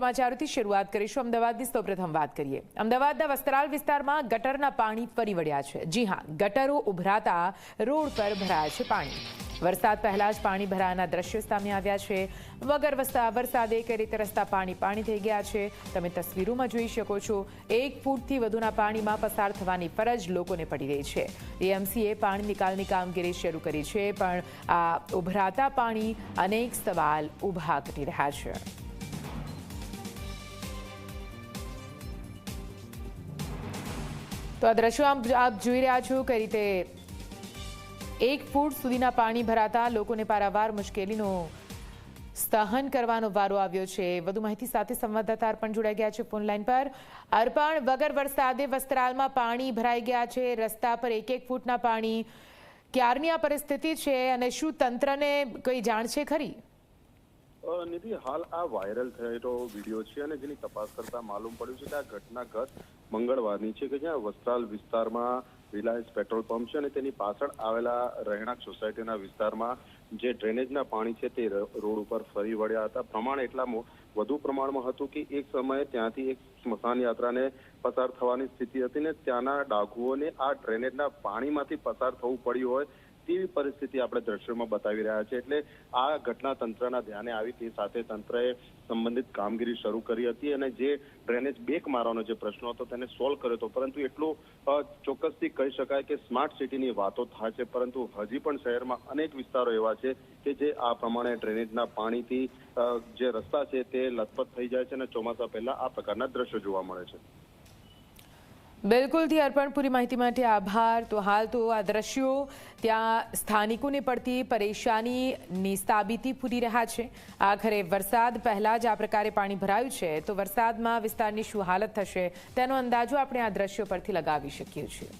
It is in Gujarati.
સમાચારોથી શરૂઆત કરીશું. અમદાવાદની સૌપ્રથમ વાત કરીએ. અમદાવાદના વસ્ત્રાલ વિસ્તારમાં ગટરના પાણી ફરી વળ્યા છે. જી હા, ગટરો ઉભરાતા રોડ પર ભરાયા છે પાણી. વરસાદ પહેલા જ પાણી ભરાયાના દ્રશ્યો સામે આવ્યા છે. વગર વસ્તા વરસાદે કઈ રીતે રસ્તા પાણી પાણી થઈ ગયા છે. તમે તસવીરોમાં જોઈ શકો છો, એક ફૂટથી વધુના પાણીમાં પસાર થવાની ફરજ લોકોને પડી રહી છે. એએમસીએ પાણી નિકાલની કામગીરી શરૂ કરી છે, પણ આ ઉભરાતા પાણી અનેક સવાલ ઊભા કરી રહ્યા છે. તો આ દ્રશ્યો આપ જોઈ રહ્યા છો કઈ રીતે એક ફૂટ સુધીના પાણી ભરાતા લોકોને પારાવાર મુશ્કેલીનો સહન કરવાનો વારો આવ્યો છે. વધુ માહિતી સાથે સંવાદદાતા અર્પણ જોડાઈ ગયા છે ફોનલાઈન પર. અર્પણ, વગર વરસાદે વસ્ત્રાલમાં પાણી ભરાઈ ગયા છે. રસ્તા પર એક એક ફૂટના પાણી. ક્યારની આ પરિસ્થિતિ છે અને શું તંત્રને કોઈ જાણ છે ખરી? નિધિ, હાલ આ વાયરલ થયેલો વીડિયો છે અને જેની તપાસ કરતા માલુમ પડ્યું છે કે આ ઘટના ગત મંગળવારની છે કે જ્યાં વસ્ત્રાલ વિસ્તારમાં રિલાયન્સ પેટ્રોલ પંપ છે અને તેની પાછળ આવેલા રહેણાંક સોસાયટીના વિસ્તારમાં જે ડ્રેનેજના પાણી છે તે રોડ ઉપર ફરી વળ્યા હતા. પ્રમાણ એટલા વધુ પ્રમાણમાં હતું કે એક સમયે ત્યાંથી એક સ્મશાન યાત્રાને પસાર થવાની સ્થિતિ હતી ને ત્યાંના ડાઘુઓને આ ડ્રેનેજના પાણીમાંથી પસાર થવું પડ્યું હોય તેવી પરિસ્થિતિ આપણે દ્રશ્યોમાં બતાવી રહ્યા છે એટલે આ ઘટના તંત્રના ધ્યાને આવી તે સાથે તંત્રએ સંબંધિત કામગીરી શરૂ કરી હતી અને જે ડ્રેનેજ બેક મારવાનો જે પ્રશ્ન હતો તેને સોલ્વ કર્યો હતો. પરંતુ એટલું ચોક્કસથી કહી શકાય કે સ્માર્ટ સિટીની વાતો થાય છે. પરંતુ હજી પણ શહેરમાં અનેક વિસ્તારો એવા છે કે જે આ પ્રમાણે ડ્રેનેજના પાણીથી જે રસ્તા છે તે લથપથ થઈ જાય છે અને ચોમાસા પહેલા આ પ્રકારના દ્રશ્યો જોવા મળે છે. બિલકુલથી અર્પણ પૂરી માહિતી માટે આભાર. તો હાલ તો આ દ્રશ્યો ત્યાં સ્થાનિકોને પડતી પરેશાનીની સાબિતી પૂરી રહ્યા છે. આખરે વરસાદ પહેલાં જ આ પ્રકારે પાણી ભરાયું છે. તો વરસાદમાં વિસ્તારની શું હાલત થશે તેનો અંદાજો આપણે આ દ્રશ્યો પરથી લગાવી શકીએ છીએ.